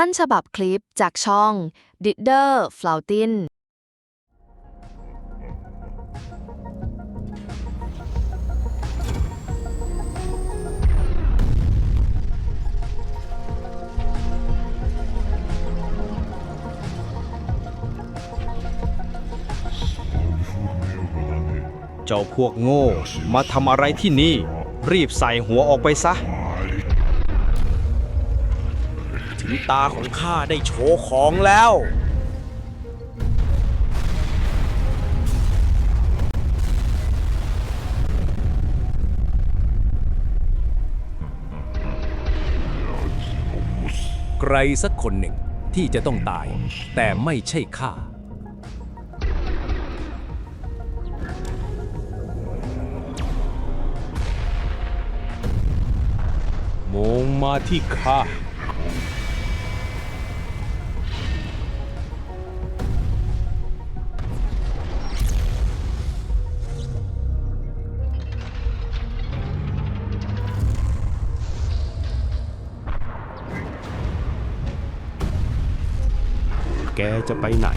ต้นฉบับคลิปจากช่อง d i d d e r f l a u t i n เจ้าพวกโง่ มาทำอะไรที่นี่ รีบใส่หัวออกไปซะ ถึงตาของข้าได้โชว์ของแล้ว ใครสักคนหนึ่งที่จะต้องตาย แต่ไม่ใช่ข้า มองมาที่ข้า แกจะไปไหน ไ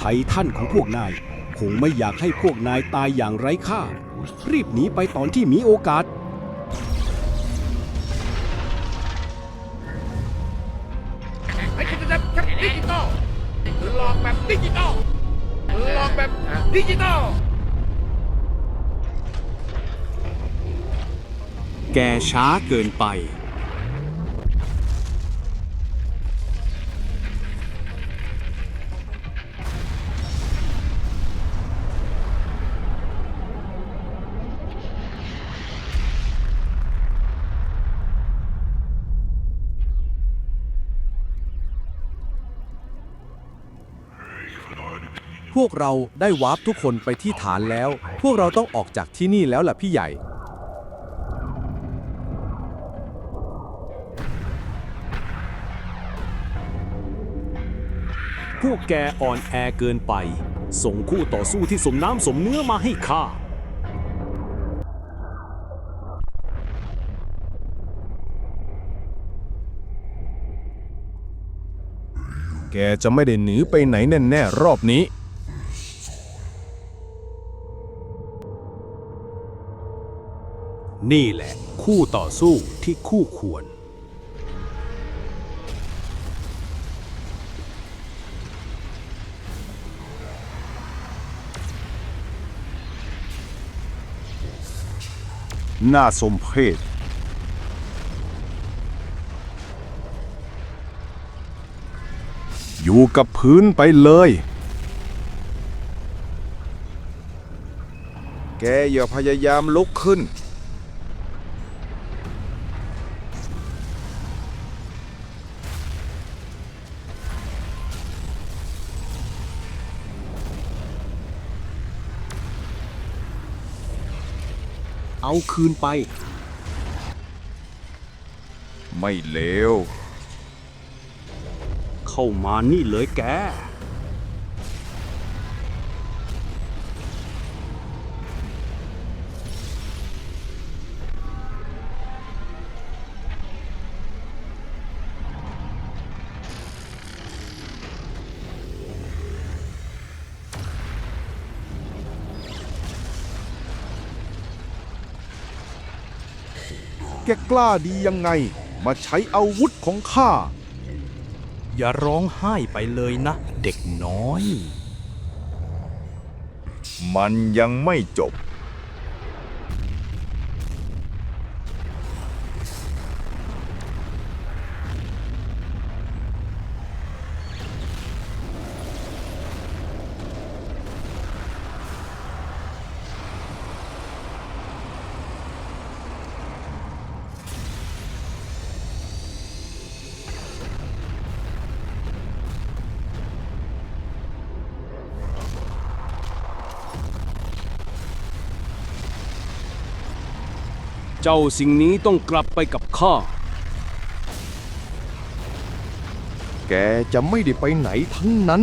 ททันของพวกนาย คงไม่อยากให้พวกนายตายอย่างไร้ค่า รีบหนีไปตอนที่มีโอกาส ดิจิตอลแกช้าเกินไป วกเราได้วาร์ปทุกคนไปที่ฐานแล้ว พวกเราต้องออกจากที่นี่แล้วล่ะพี่ใหญ่ พวกแกอ่อนแอเกินไป ส่งคู่ต่อสู้ที่สมน้ำสมเนื้อมาให้ข้าแกจะไม่ได้หนีไปไหนแน่ ๆ รอบนี้ นี่แหละ คู่ต่อสู้ที่คู่ควร น่าสมเพชอยู่กับพื้นไปเลย แกอย่าพยายามลุกขึ้น เอาคืนไป ไม่เลวเข้ามานี่เลยแก แกกล้าดียังไง มาใช้อาวุธของข้า อย่าร้องไห้ไปเลยนะ เด็กน้อย มันยังไม่จบ เจ้าสิ่งนี้ต้องกลับไปกับข้า แกจะไม่ได้ไปไหนทั้งนั้น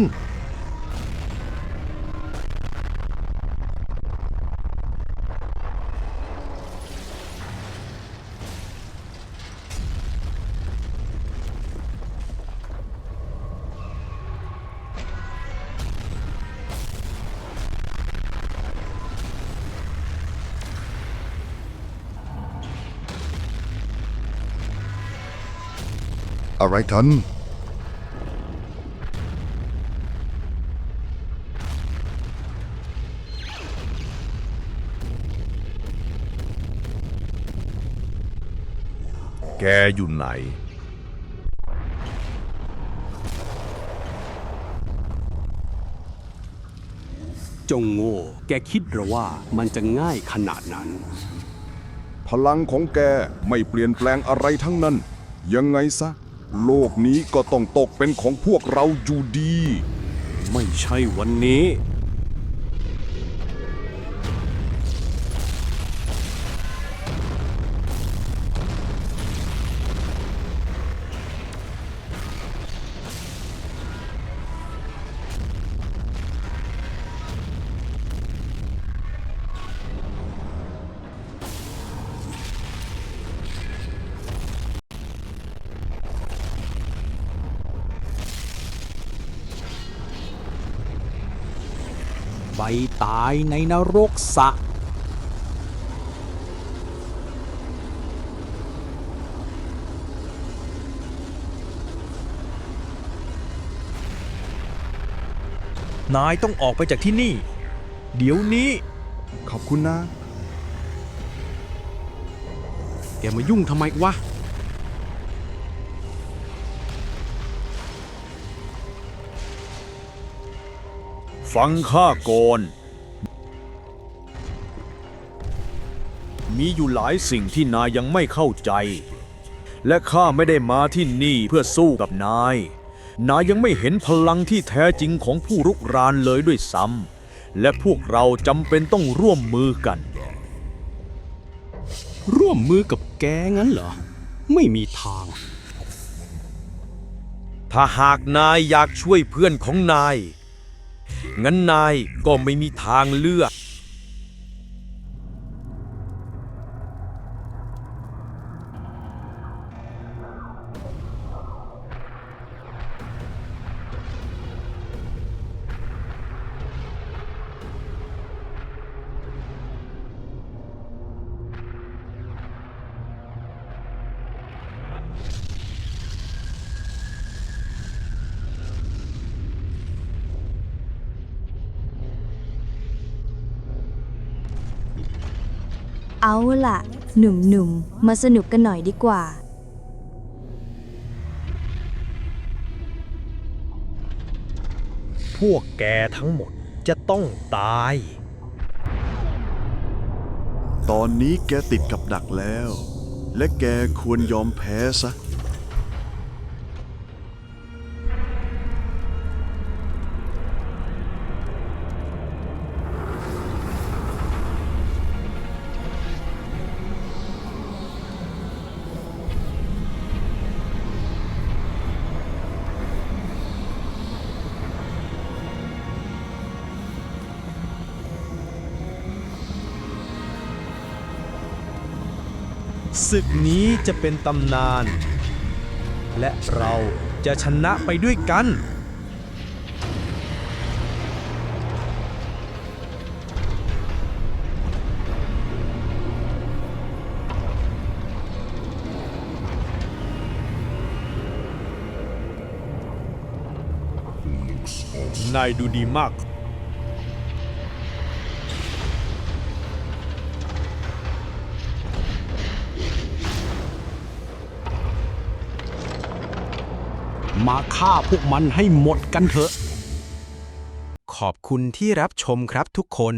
อะไรกัน แกอยู่ไหน จงโง่ แกคิดหรือว่ามันจะง่ายขนาดนั้น พลังของแกไม่เปลี่ยนแปลงอะไรทั้งนั้น ยังไงซะ โลกนี้ก็ต้องตกเป็นของพวกเราอยู่ดี ไม่ใช่วันนี้ ตายในนรกสะนายต้องออกไปจากที่นี่ เดี๋ยวนี้ ขอบคุณนะ แกมายุ่งทำไมวะ ฟังข้าก่อน มีอยู่หลายสิ่งที่นายยังไม่เข้าใจ และข้าไม่ได้มาที่นี่เพื่อสู้กับนาย นายยังไม่เห็นพลังที่แท้จริงของผู้รุกรานเลยด้วยซ้ำ และพวกเราจำเป็นต้องร่วมมือกัน ร่วมมือกับแกงั้นเหรอ ไม่มีทาง ถ้าหากนายอยากช่วยเพื่อนของนาย งั้นนายก็ไม่มีทางเลือก เอาล่ะ หนุ่มๆ มาสนุกกันหน่อยดีกว่า พวกแกทั้งหมดจะต้องตาย ตอนนี้แกติดกับดักแล้ว และแกควรยอมแพ้ซะ ศึกนี้จะเป็นตำนาน และเราจะชนะไปด้วยกัน นายดูดีมาก มาฆ่าพวกมันให้หมดกันเถอะ ขอบคุณที่รับชมครับทุกคน